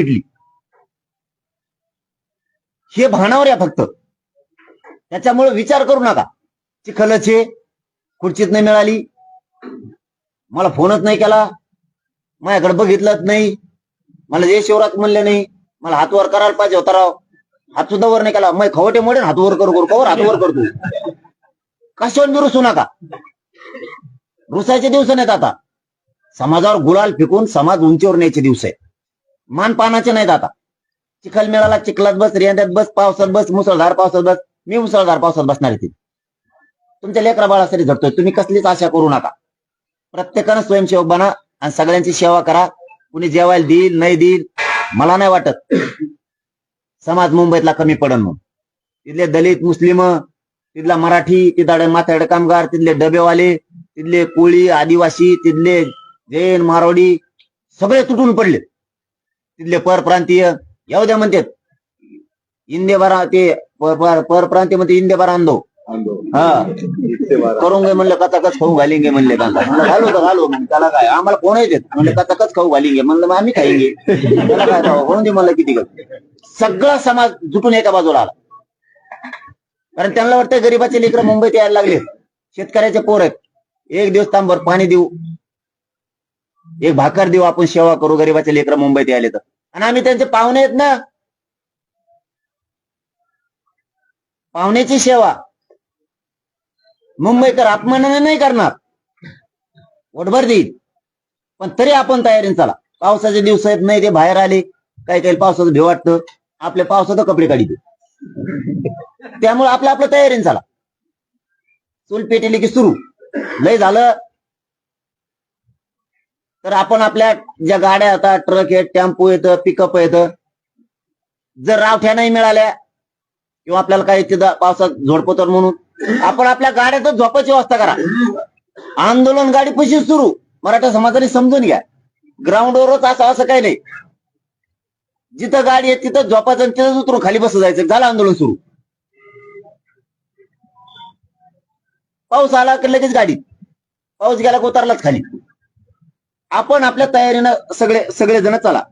Fiddly हे भानावर या फक्त. त्याच्यामुळे विचार करू नका. चिखलचे खुर्चीत नाही मिळाली. मला फोनच नाही केला. माझ्याकडे बघितलंच नाही. मला जे शिवरात म्हणले नाही मला हात वर करायला पाहिजे होता राव. हात सुद्धा वर नाही केला. मग खवटे मोडे हातवर करू करू कवर हातवर करतो. कशावर मी रुसू नका? रुसायचे दिवस नाहीत आता. समाजावर गुलाल फेकून समाज उंचीवर न्यायचे दिवस मान पानाचे नाहीत आता. चिखल मिळाला चिखलात बस रेंद्यात बस पावसात बस मुसळधार पावसात बस. मी मुसळधार पावसात बसणार आहे तिथे. तुमच्या लेकरा बाळासाठी झडतोय. तुम्ही कसलीच आशा करू नका. प्रत्येकानं स्वयंसेवक बना आणि सगळ्यांची सेवा करा. कुणी जेवायला देईल नाही देईल मला नाही वाटत. समाज मुंबईतला कमी पडन म्हणून. तिथले दलित मुस्लिम तिथला मराठी तिथले माथाडे कामगार तिथले डबेवाले तिथले कोळी आदिवासी तिथले जैन मारवाडी सगळे तुटून पडले तिथले परप्रांतीय येऊ द्या म्हणतात. इंदे बारा ते पर- पर- परप्रांतीय म्हणते इंदे बारा अंदो हा. करून गे म्हणलं कचाकच खाऊ घालिंगे म्हणले त्यांना म्हणलं घालू तर घालू. त्याला काय? आम्हाला कोण येत म्हणले कचाकच खाऊ घालिंगे. म्हणलं मग आम्ही खाईंगे त्याला काय? होऊन दे म्हणलं किती गं. सगळा समाज जुटून एका बाजूला आला. कारण त्यांना वाटतं गरीबाचे लेकर मुंबईत यायला लागले शेतकऱ्याचे पोर आहेत. एक दिवस तांबर पाणी देऊ. एक भाकर देऊ आपण सेवा करू गरीबाचे लेकर मुंबईत आले तर. आणि आम्ही त्यांचे पाहुणे आहेत ना. पाहुण्याची सेवा. मुंबईकर अपमानाने नाही करणार. वटभर देईल. पण तरी आपण तयारीने चला. पावसाचे दिवस आहेत नाही ते बाहेर आले. काही काही पावसाचं भे वाटतं. आपल्या पावसाचं कपडे काढित त्यामुळे आपलं आपलं तयारीने चला. चूल पेटेली की सुरू. लय झालं. तर आपण आपल्या ज्या गाड्या आता ट्रक आहेत टेम्पो येतं पिकअप येतं जर रावठ्या नाही मिळाल्या किंवा आपल्याला काही तिथं पावसात झोडपतो म्हणून आपण आपल्या गाड्यातच झोपायची व्यवस्था करा. आंदोलन गाडी पशी सुरू. मराठा समाजाने समजून घ्या. ग्राउंडवरच असं असं काही नाही. जिथं गाडी आहे तिथं झोपायचं तिथंच उतरून खाली बस जायचं. झालं आंदोलन सुरू. पाऊस आला की लगेच गाडी. पाऊस गेला उतरलाच खाली. आपण आपल्या तयारीनं सगळे सगळे जण चला.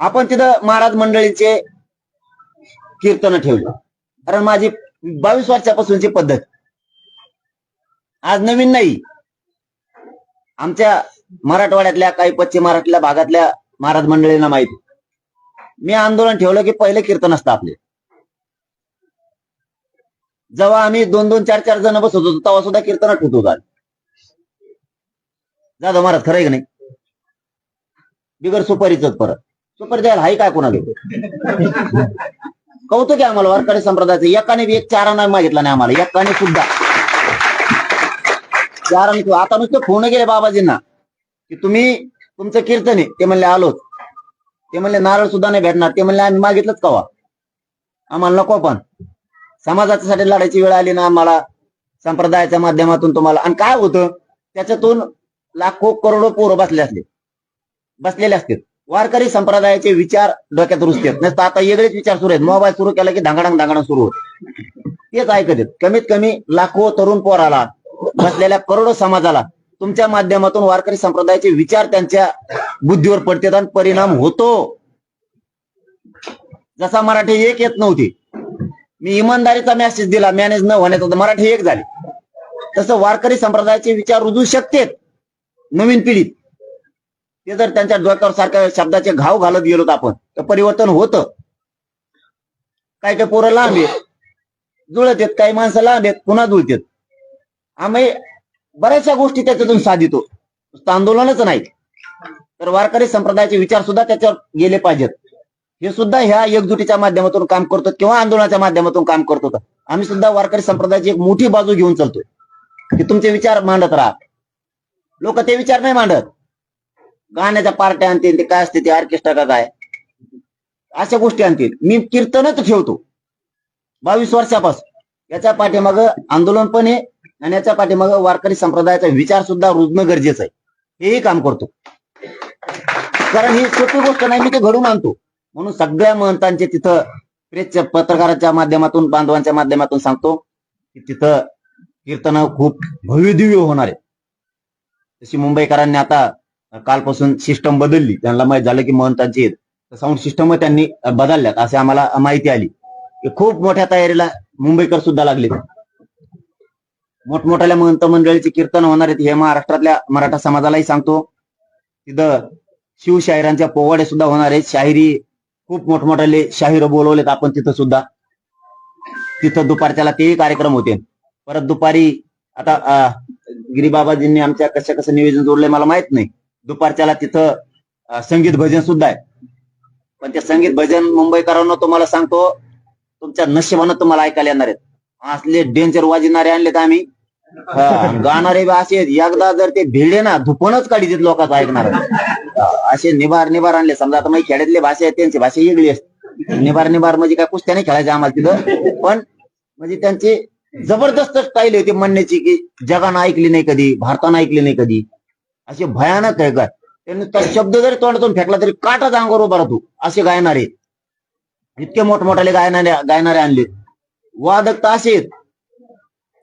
आपण तिथं महाराज मंडळीचे कीर्तन ठेवले. कारण माझी बावीस वर्षापासूनची पद्धत. आज नवीन नाही. आमच्या मराठवाड्यातल्या काही पश्चिम महाराष्ट्रातल्या भागातल्या महाराज मंडळींना माहिती. मी आंदोलन ठेवलं की पहिले कीर्तन असतं आपले. जेव्हा आम्ही दोन दोन चार चार जण बसत होतो तेव्हा सुद्धा कीर्तन ठेवतो जाधव महाराज खरंय का नाही? बिगर सुपारीच परत. सुपारी द्यायला हाय काय कोणाला? कौतुक आहे आम्हाला वारकरी संप्रदायाचं. एकाने बी एक चारा मागितला नाही आम्हाला. एकाने सुद्धा. चाराने आता नुसतं फोन गेले बाबाजींना की तुम्ही तुमचं कीर्तन आहे. ते म्हणले आलोच. ते म्हणले नारळ सुद्धा नाही भेटणार. ते म्हणले आम्ही मागितलंच कवा? आम्हाला नको पण. समाजासाठी लढायची वेळ आली ना आम्हाला. संप्रदायाच्या माध्यमातून तुम्हाला. आणि काय होतं? त्याच्यातून लाखो करोडो पोरं बसले असले. बसलेले असतील. वारकरी संप्रदायाचे विचार डोक्यात रुजतात नसतं आता वेगळेच विचार सुरू आहेत. मोबाईल सुरू केला की धांगडांग धांगडा सुरू होत. तेच ऐकत आहेत. कमीत कमी लाखो तरुण पोराला बसलेल्या करोडो समाजाला तुमच्या माध्यमातून वारकरी संप्रदायाचे विचार त्यांच्या बुद्धीवर पडतात आणि परिणाम होतो. जसा मराठी एक येत नव्हती. मी इमानदारीचा मेसेज दिला. मॅनेज न होण्याचा मराठी एक झाली. तसं वारकरी संप्रदायाचे विचार रुजू शकतेत. नवीन पिढीत ते जर त्यांच्या डोक्यावर सारख्या शब्दाचे घाव घालत गेलो आपण तर परिवर्तन होतं. काय काय पोरं लांब आहेत. जुळत आहेत काही माणसं लांब आहेत पुन्हा जुळतात आम्ही बऱ्याचशा गोष्टी त्याच्यातून साधितो. नुसतं आंदोलनच नाही. तर वारकरी संप्रदायाचे विचार सुद्धा त्याच्यावर गेले पाहिजेत. हे सुद्धा ह्या एकजुटीच्या माध्यमातून काम करतो किंवा आंदोलनाच्या माध्यमातून काम करतो. आम्ही सुद्धा वारकरी संप्रदायाची एक मोठी बाजू घेऊन चालतोय. की तुमचे विचार मांडत राहा. लोक ते विचार नाही मांडत. गाण्याच्या पार्ट्या आणतील ते काय असते ते ऑर्केस्ट्रा का काय? अशा गोष्टी आणतील. मी कीर्तनच ठेवतो. बावीस वर्षापासून. याच्या पाठीमागं आंदोलन पण आहे आणि याच्या पाठीमागं वारकरी संप्रदायाचा विचार सुद्धा रुजणं गरजेचं आहे. हेही काम करतो. कारण ही सोपी गोष्ट नाही मी ते घडून आणतो. म्हणून सगळ्या महंतांचे तिथं प्रेसच्या पत्रकाराच्या माध्यमातून बांधवांच्या माध्यमातून सांगतो की तिथं कीर्तन खूप भव्य दिव्य होणार आहे. तशी मुंबईकरांनी आता कालपासून सिस्टम बदलली. त्यांना माहीत झालं की महंतांची साऊंड सिस्टम त्यांनी बदलल्यात असे आम्हाला माहिती आली. खूप मोठ्या तयारीला मुंबईकर सुद्धा लागले मोठमोठ्या महंत मंडळीचे कीर्तन होणार आहेत हे महाराष्ट्रातल्या मराठा समाजालाही सांगतो. तिथं शिवशाहिरांच्या पोवाडे सुद्धा होणार आहेत. शाहिरी खूप मोठमोठ्याले शाहीर बोलवलेत आपण तिथं सुद्धा. तिथं दुपारच्याला तेही कार्यक्रम होते. परत दुपारी आता गिरीबाबाजींनी आमच्या कसं कसं नियोजन जोडलंय मला माहीत नाही. दुपारच्याला तिथं संगीत भजन सुद्धा आहे. पण ते संगीत भजन मुंबईकरांना तुम्हाला सांगतो तुमच्या नशिबानं तुम्हाला ऐकायला येणार आहेत. असले डेंजर वाजणारे आणलेत आम्ही. गाणारे असे आहेत. एकदा जर ते भिडले ना धुपणच काढी देत लोकांचं ऐकणार असे निभार निभार आणले. समजा आता माझी खेड्यातली भाषा आहे त्यांची भाषा वेगळी असते. निभार निभार म्हणजे काय कुस्त्या नाही खेळायच्या आम्हाला तिथं. पण म्हणजे त्यांची जबरदस्त स्टाईल होती म्हणण्याची की जगानं ऐकली नाही कधी भारतानं ऐकली नाही कधी. असे भयानक आहे काय त्यांनी शब्द जरी तोंडातून फेकला तरी काटाच अंगावर उभा राहतो. असे गायणारे इतके मोठमोठाले गायनारे गायणारे आणले. वादक तर असे आहेत.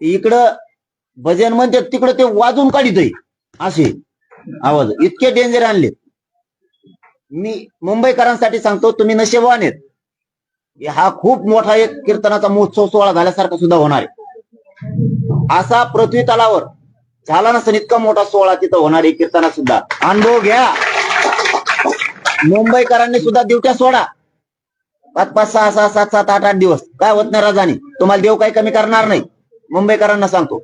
इकडं भजन म्हणते तिकडं ते वाजून काढित असे. आवाज. इतके डेंजर आणले मी मुंबईकरांसाठी सांगतो तुम्ही नशेबान आहेत. हा खूप मोठा एक कीर्तनाचा महोत्सव सोहळा झाल्यासारखा सुद्धा होणार आहे. असा पृथ्वी तलावर. झाला नसेल इतका मोठा सोहळा तिथं होणार आहे कीर्तना सुद्धा. अनुभव घ्या. मुंबईकरांनी सुद्धा दिवट्या सोडा. पाच पाच सहा सहा सात सात आठ आठ दिवस. काय होत नाही राजानी तुम्हाला देव काही कमी करणार नाही. मुंबईकरांना सांगतो.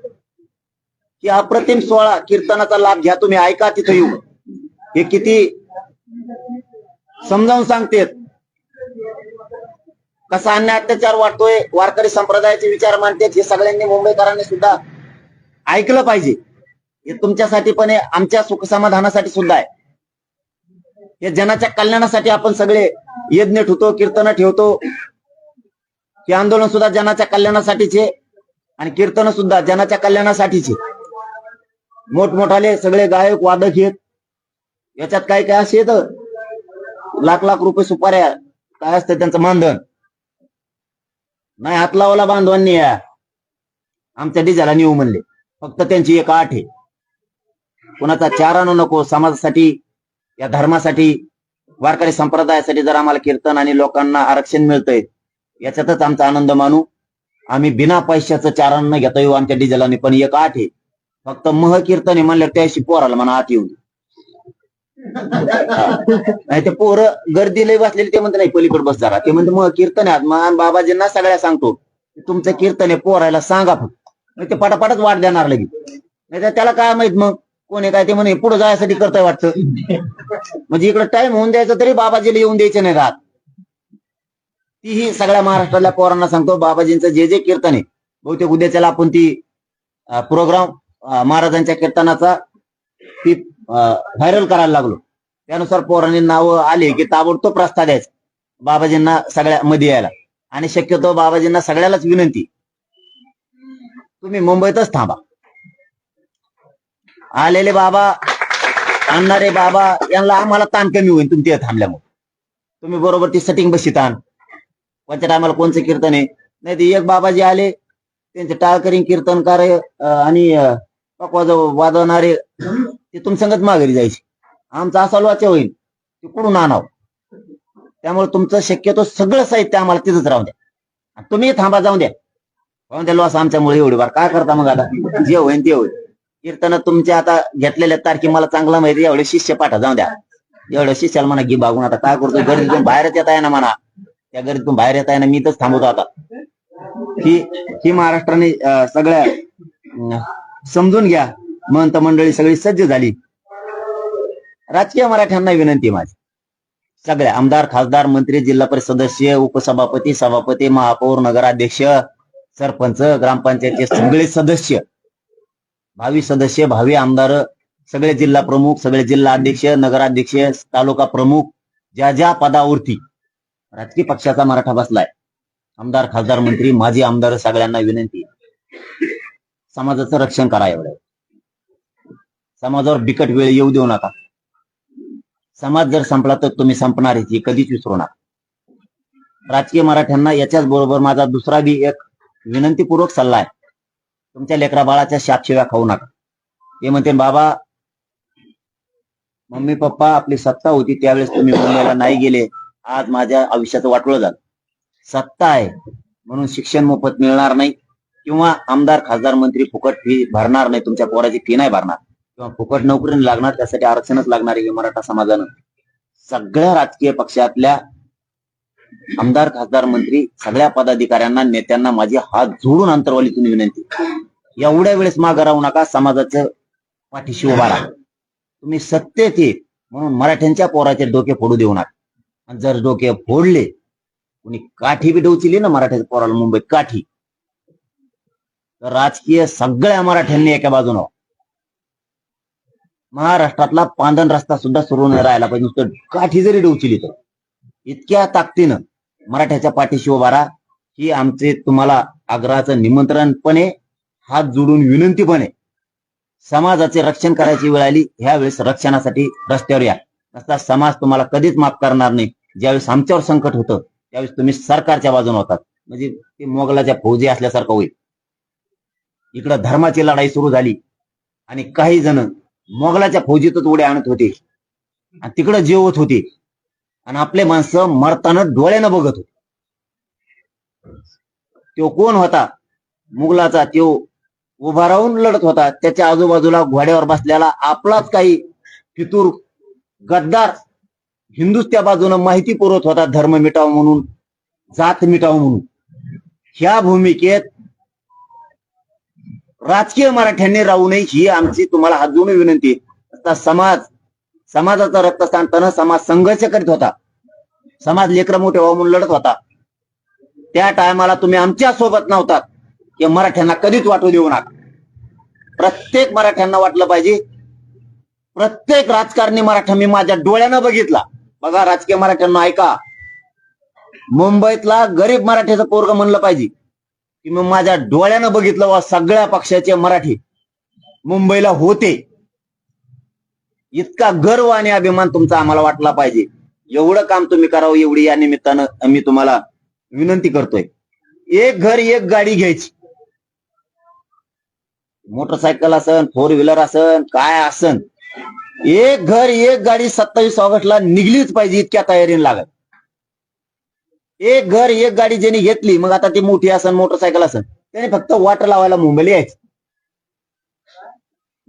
की अप्रतिम सोहळा कीर्तनाचा लाभ घ्या. तुम्ही ऐका तिथं येऊ. हे किती समजावून सांगतेत. कसा अन्य अत्याचार वाटतोय वारकरी संप्रदायाचे विचार मांडतात हे सगळ्यांनी मुंबईकरांनी सुद्धा ऐकलं पाहिजे. हे तुमच्यासाठी पण आहे आमच्या सुख समाधानासाठी सुद्धा आहे. हे जनाच्या कल्याणासाठी आपण सगळे यज्ञ ठेवतो कीर्तन ठेवतो. हे आंदोलन सुद्धा जनाच्या कल्याणासाठीचे आणि कीर्तन सुद्धा जनाच्या कल्याणासाठीचे मोठमोठाले सगळे गायक वादक आहेत. याच्यात काय काय असे येतं लाख लाख रुपये सुपाऱ्या काय असतं त्यांचं मानधन? नाही हात लावला बांधवांनी. या आमच्या डिजाला नेऊ म्हणले. फक्त त्यांची एक आठ आहे. कुणाचा चार आणू नको. समाजासाठी या धर्मासाठी वारकरी संप्रदायासाठी जर आम्हाला कीर्तन आणि लोकांना आरक्षण मिळतंय याच्यातच आमचा आनंद मानू. आम्ही बिना पैशाचं चारण न घेता येऊ आमच्या डिझेलाने पण एक आठ आहे. फक्त मह कीर्तन आहे म्हणलं त्याशी पोराला म्हणा आठ येऊ नाही ते पोरं गर्दी लई बसलेली ते म्हणते नाही पलीकडे बस जरा. ते म्हणते मग कीर्तन आहे. मग बाबाजींना सगळ्या सांगतो तुमचं कीर्तन आहे पोरायला सांगा फक्त. नाही ते पटापटच वाट देणार लगेच. नाही तर त्याला काय माहीत मग? कोणी काय? ते म्हणे पुढे जायसाठी करताय वाटतं. म्हणजे इकडे टाइम होऊन द्यायचा तरी बाबाजीला येऊन द्यायचे नाही राहत. तीही सगळ्या महाराष्ट्रातल्या पोरांना सांगतो बाबाजींचं जे जे कीर्तन आहे बहुतेक उद्याच्याला आपण ती प्रोग्राम महाराजांच्या कीर्तनाचा ती व्हायरल करायला लागलो. त्यानुसार पोरांनी नाव आले की ताबडतोब प्रस्ताव द्यायचा. बाबाजींना सगळ्या मध्ये यायला. आणि शक्यतो बाबाजींना सगळ्यालाच विनंती तुम्ही मुंबईतच थांबा. आलेले बाबा आणणारे बाबा यांना आम्हाला ताण कमी होईल तुमच्या थांबल्यामुळे. तुम्ही बरोबर ती सेटिंग बशी ताण कोणत्या टायमाला कोणचं कीर्तन आहे? नाही ते एक बाबाजी आले त्यांचे टाळकरी कीर्तनकार आणि पकवाज वाजवणारे ते तुमच्यासंगत माघारी जायची. आमचा असा वाचा होईल. ते कुठून आणावं? त्यामुळे तुमचं शक्यतो सगळं साहित्य आम्हाला तिथंच राहून द्या. तुम्ही थांबा जाऊन द्या. राहून द्या लॉस आमच्यामुळे एवढी बार काय करता मग आता? जे होईल ते होईल. कीर्तन तुमच्या आता घेतलेल्या तारखे मला चांगला माहिती एवढे शिष्य पाठा जाऊन द्या. एवढं शिष्याला म्हणा गी बागून आता काय करतो गर्दीतून बाहेरच येता ना म्हणा. त्या गर्दीतून बाहेर येता ना मी तर थांबवतो आता. ही ही महाराष्ट्राने सगळ्या समजून घ्या. महंत मंडळी सगळी सज्ज झाली. राजकीय मराठ्यांना विनंती माझी. सगळ्या आमदार खासदार मंत्री जिल्हा परिषद सदस्य उपसभापती सभापती महापौर नगराध्यक्ष सरपंच ग्रामपंचायतचे सगळे सदस्य भावी सदस्य भावी आमदार सगळे जिल्हा प्रमुख सगळे जिल्हा अध्यक्ष नगराध्यक्ष तालुका प्रमुख ज्या ज्या पदावरती राजकीय पक्षाचा मराठा बसलाय आमदार खासदार मंत्री माजी आमदार सगळ्यांना विनंती समाजाचं रक्षण करा एवढं. समाजावर बिकट वेळ येऊ देऊ नका. समाज जर संपला तर तुम्ही संपणार आहे कधीच विसरू नका. राजकीय मराठ्यांना याच्याच बरोबर माझा दुसरा बी एक विनंतीपूर्वक सल्ला आहे. तुमच्या लेकरा बाळाच्या शापशिव्या खाऊ नका. ते म्हणते बाबा मम्मी पप्पा आपली सत्ता होती त्यावेळेस तुम्ही मुंबईला नाही गेले. आज माझ्या आयुष्याचं वाटलं झालं. सत्ता आहे म्हणून शिक्षण मोफत मिळणार नाही किंवा आमदार खासदार मंत्री फुकट फी भरणार नाही. तुमच्या पोराची फी नाही भरणार. किंवा फुकट नोकरी लागणार त्यासाठी आरक्षणच लागणार आहे हे मराठा समाजानं. सगळ्या राजकीय पक्षातल्या आमदार खासदार मंत्री सगळ्या पदाधिकाऱ्यांना नेत्यांना माझी हात जोडून अंतरवालीतून विनंती. एवढ्या वेळेस माघ राहू नका समाजाचं पाठीशी उभा राहा. तुम्ही सत्तेत येत म्हणून मराठ्यांच्या पोराचे डोके फोडू देऊ नका. आणि जर डोके फोडले कुणी काठी बी डोचिली ना मराठ्याच्या पोराला मुंबईत काठी. तर राजकीय सगळ्या मराठ्यांनी एका बाजूने महाराष्ट्रातला पांधन रस्ता सुद्धा सुरू नाही राहायला पाहिजे. नुसतं काठी जरी डोचिली तर. इतक्या ताकदीनं मराठ्याच्या पाठीशी उभारा ही आमचे तुम्हाला आग्रहाचं निमंत्रण पण आहे हात जोडून विनंती पण आहे समाजाचे रक्षण करायची वेळ आली. ह्या वेळेस रक्षणासाठी रस्त्यावर या. नसता समाज तुम्हाला कधीच माफ करणार नाही. ज्यावेळेस आमच्यावर संकट होतं त्यावेळेस तुम्ही सरकारच्या बाजूने होतात. म्हणजे ते मोगलाच्या फौजी असल्यासारखं होईल. इकडं धर्माची लढाई सुरू झाली. आणि काही जण मोगलाच्या फौजीतच उड्या आणत होते. आणि तिकडं जेवत होते. आणि आपले माणसं मरताना डोळ्यानं बघत होते. तो कोण होता? मुघलाचा तो उभा राहून लढत होता. त्याच्या आजूबाजूला घोड्यावर बसलेला आपलाच काही फितूर गद्दार हिंदूच त्या बाजूनं माहिती पुरवत होता. धर्म मिटाव म्हणून जात मिटाव म्हणून. ह्या भूमिकेत राजकीय मराठ्यांनी राहू नये ही आमची तुम्हाला हात जोडून विनंती. आहे. आता समाज समाजाचा रक्त सांगताना समाज संघर्ष करीत होता. समाज लेकर मोठे व्हावं म्हणून लढत होता. त्या टायमाला तुम्ही आमच्यासोबत नव्हतात. की मराठ्यांना कधीच वाटू देऊ नका. प्रत्येक मराठ्यांना वाटलं पाहिजे. प्रत्येक राजकारणी मराठा मी माझ्या डोळ्यानं बघितला. बघा राजकीय मराठ्यांना ऐका. मुंबईतला गरीब मराठ्याचं पोरग म्हणलं पाहिजे. की मी माझ्या डोळ्यानं बघितलं वा सगळ्या पक्षाचे मराठी. मुंबईला होते. इतका गर्व आणि अभिमान तुमचा आम्हाला वाटला पाहिजे. एवढं काम तुम्ही करावं एवढी या निमित्तानं मी तुम्हाला विनंती करतोय. एक घर एक गाडी घ्यायची. मोटरसायकल असन फोर व्हीलर असन काय असन. एक घर एक गाडी सत्तावीस ऑगस्टला निघलीच पाहिजे इतक्या तयारीने लागत. एक घर एक गाडी ज्यांनी घेतली मग आता ती मोठी असन मोटरसायकल असन त्याने फक्त वाटर लावायला मुंबईला यायचं.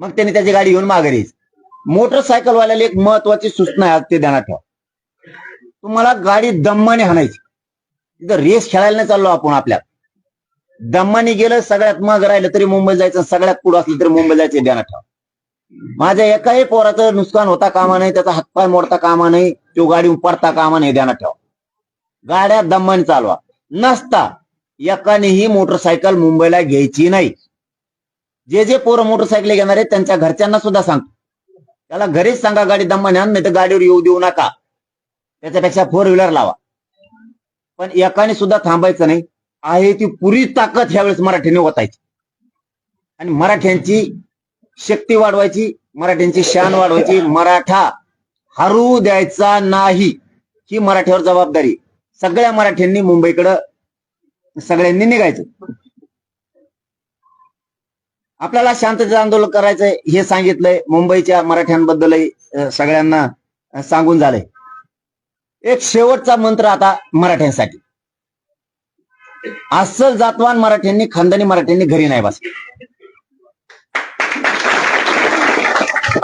मग त्याने त्याची गाडी घेऊन माघारी यायची. मोटरसायकल वाल्याला एक महत्वाची सूचना आहे ते ध्यानात ठेवा. तुम्हाला गाडी दम्माने हाणायची. तिथं रेस खेळायला नाही चाललो आपण आपल्या दम्माने गेलं सगळ्यात मग राहिलं तरी मुंबई जायचं सगळ्यात पुढं असलं तरी मुंबई जायचं ध्यानात ठेवा. माझ्या एकाही पोराचं नुकसान होता कामा नाही त्याचा हातपाय मोडता कामा नाही तो गाडी पडता कामा नाही ध्यानात ठेवा. गाड्या दम्माने चालवा. नसता एकानेही मोटरसायकल मुंबईला घ्यायची नाही. जे जे पोरं मोटरसायकल घेणार आहेत त्यांच्या घरच्यांना सुद्धा सांगतो. त्याला घरीच सांगा गाडी दम्माने आण नाही तर गाडीवर येऊ देऊ नका. त्याच्यापेक्षा फोर व्हीलर लावा. पण एकाने सुद्धा थांबायचं नाही. आहे ती पुरी ताकद ह्यावेळेस मराठीने ओतायची. आणि मराठ्यांची शक्ती वाढवायची मराठ्यांची शान वाढवायची. मराठा हरू द्यायचा नाही. ही मराठ्यावर जबाबदारी सगळ्या मराठ्यांनी मुंबईकडं सगळ्यांनी निघायचं. आपल्याला शांततेचं आंदोलन करायचंय हे सांगितलंय. मुंबईच्या मराठ्यांबद्दलही सगळ्यांना सांगून झालंय. एक शेवटचा मंत्र आता मराठ्यांसाठी. अस्सल जातवान मराठ्यांनी खानदानी मराठ्यांनी घरी नाही बस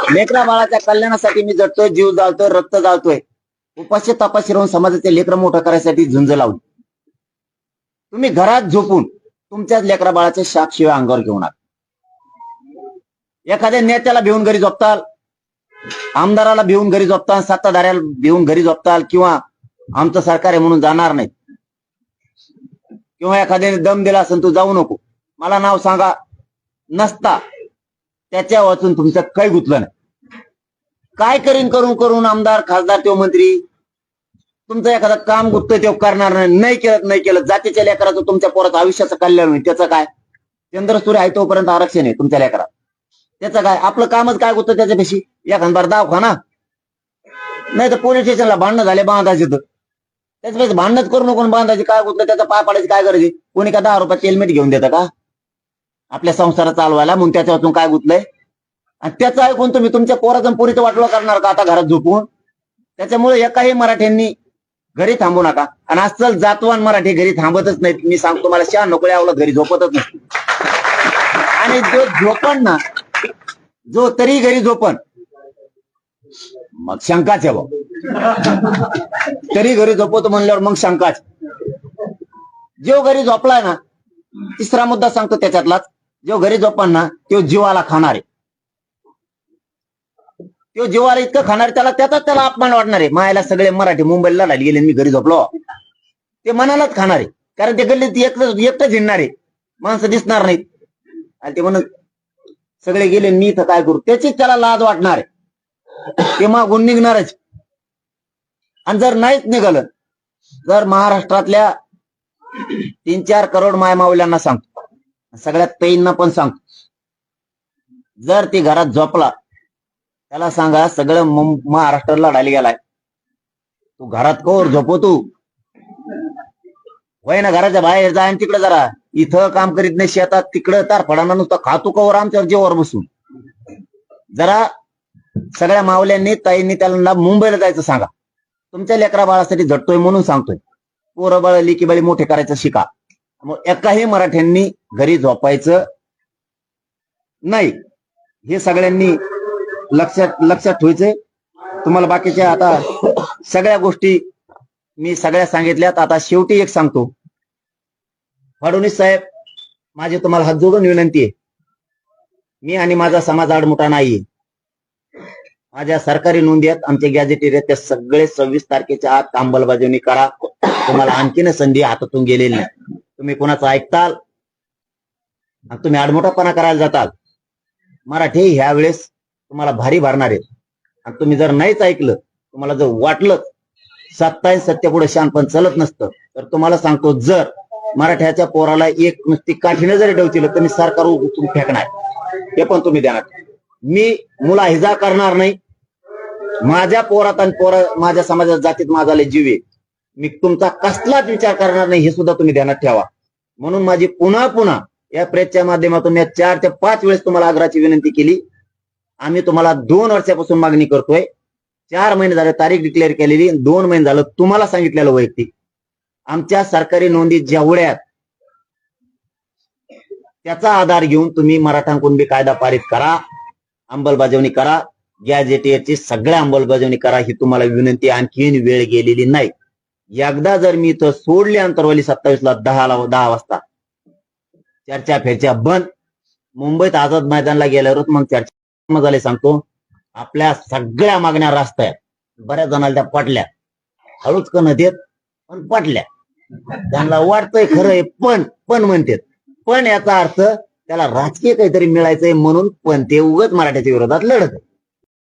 लेकरा बाळाच्या कल्याणासाठी मी जगतोय जीव जाळतोय रक्त जाळतोय. उपाशी तपाशी राहून समाजाचे लेकरं मोठं करायसाठी झुंज लावली. तुम्ही घरात झोपून तुमच्याच लेकरा बाळाचे शाप शिवाय अंगावर घेऊन आहात एखाद्या नेत्याला भिवून घरी झोपताल आमदाराला भिवून घरी झोपताल सत्ताधाऱ्याला भिवून घरी झोपताल किंवा आमचं सरकार आहे म्हणून जाणार नाही. किंवा एखाद्याने दम दिला असेल तू जाऊ नको. मला नाव सांगा. नसता. त्याच्या वाचून तुमचं काही गुतलं नाही. काय करीन करून करून आमदार खासदार तो मंत्री? तुमचं एखादं काम गुप्त ते करणार नाही. नाही केलं नाही केलं. जातीच्या लेकराचं तुमच्या पोराचं आयुष्याचं कल्याण होईल. त्याचं काय? चंद्रसूर्य आहे तोपर्यंत आरक्षण आहे तुमच्या लेकरात त्याचं काय? आपलं कामच काय होतं त्याच्यापेशी? एखाद बार दवाखाना नाही तर पोलीस स्टेशनला भांडणं झाले बांधायचे तर. त्याच्यापेक्षा भांडणच करू नको बांधायचे काय गुतलं त्याचा पाय पाडायची काय गरज आहे? कोणी का दहा रुपयात हेल्मेट घेऊन देतं का? आपल्या संसारात चालवायला म्हणून त्याच्या वाचून काय गुतलंय? आणि त्याचं ऐकून तुम्ही तुमच्या पोराचं पोरीचं वाटलं करणार का आता घरात झोपून? त्याच्यामुळे एकाही मराठ्यांनी घरी थांबू नका. आणि आजकाल जातवान मराठी घरी थांबतच नाहीत. मी सांगतो तुम्हाला शहा नकोळे आवला घरी झोपतच नाही. आणि जो झोपण ना जो तरी घरी झोपण मग शंकाच आहे भाऊ तरी घरी झोपवतो म्हणल्यावर मग शंकाच. जो घरी झोपलाय ना तिसरा मुद्दा सांगतो त्याच्यातलाच. जो घरी झोपण ना तो जीवाला खाणार आहे. तो जीवाला इतकं खाणार त्याला त्याचाच त्याला अपमान वाटणार आहे. मायाला सगळे मराठी मुंबईला लढायला गेले मी घरी झोपलो. ते मनालाच खाणार आहे. कारण ते गल्लीत एकटं एकटंच हिंडणार आहे. माणसं दिसणार नाहीत. आणि ते म्हणत सगळे गेले मी इथं काय करू? त्याचीच त्याला लाज वाटणार आहे. ते मागून निघणारच. आणि जर नाहीच निघालं जर महाराष्ट्रातल्या तीन चार करोड मायमावल्यांना सांगतो. सगळ्यात पैंना पण सांगतो. जर ती घरात झोपला त्याला सांगा सगळं महाराष्ट्राला महाराष्ट्र लढायला गेलाय. तू घरात कोर झोपो तू? वय ना घराच्या बाहेर जा आणि तिकडे जरा. इथं काम करीत नाही शेतात तिकडं तार फडाना नुसतं खातो कवर आमच्या जेवर बसून. जरा सगळ्या मावल्यांनी ताईंनी त्याला मुंबईला जायचं सांगा. तुमच्या लेकरा बाळासाठी झटतोय म्हणून सांगतोय. पोरं बाळ लिकी बाळी मोठे करायचं शिका. मग एकाही मराठ्यांनी घरी झोपायचं नाही. हे सगळ्यांनी लक्षात लक्षात ठेवायचंय. तुम्हाला बाकीच्या आता सगळ्या गोष्टी मी सगळ्या सांगितल्यात. आता शेवटी एक सांगतो. फडणवीस साहेब माझी तुम्हाला हात जोडून विनंती आहे. मी आणि माझा समाज आडमुठा नाहीये. माझ्या सरकारी नोंदी आहेत आमचे गॅजेटेर आहेत. ते सगळे सव्वीस तारखेच्या आत अंमलबजावणी करा. तुम्हाला आणखीन संधी हातातून गेलेली नाही. तुम्ही कोणाचं ऐकताल? तुम्ही आडमोठापणा करायला जाताल. मराठी ह्या वेळेस तुम्हाला भारी भरणार आहेत. आणि तुम्ही जर नाहीच ऐकलं तुम्हाला जर वाटलं सत्ताही सत्य पुढे शानपण चलत नसतं तर तुम्हाला सांगतो जर मराठ्याच्या पोराला एक नुसती काठीनं जरी ठेवतील तर मी सरकार उचलून फेकणार. हे पण तुम्ही देणार. मी मुला हिजा करणार नाही. माझ्या पोरात आणि पोरा माझ्या समाजात जातीत माझा जीव आहे. मी तुमचा कसलाच विचार करणार नाही हे सुद्धा तुम्ही ध्यानात ठेवा. म्हणून माझी पुन्हा पुन्हा या प्रेसच्या माध्यमातून या चार ते पाच वेळेस तुम्हाला आग्रहाची विनंती केली. आम्ही तुम्हाला दोन वर्षापासून मागणी करतोय. चार महिने झाले तारीख डिक्लेअर केलेली. दोन महिने झालं तुम्हाला सांगितलेलं वैयक्तिक. आमच्या सरकारी नोंदी जेवढ्यात त्याचा आधार घेऊन तुम्ही मराठा कुणबी कायदा पारित करा. अंमलबजावणी करा. गॅजेटियरची सगळ्या अंमलबजावणी करा ही तुम्हाला विनंती आणखीन वेळ गेलेली नाही. एकदा जर मी इथं सोडली अंतरवाली सत्तावीस ला दहा दहा वाजता चर्चा फेरच्या बंद. मुंबईत आझाद मैदानला गेल्यावरच मग चर्चा झाले सांगतो. आपल्या सगळ्या मागण्या रास्त आहेत बऱ्याच जणांना त्या पटल्या. हळूच कण देत पण पटल्या. त्यांना वाटतंय खरंय पण पण म्हणतात. पण याचा अर्थ त्याला राजकीय काहीतरी मिळायचंय म्हणून पण ते उगच मराठ्याच्या विरोधात लढत आहे.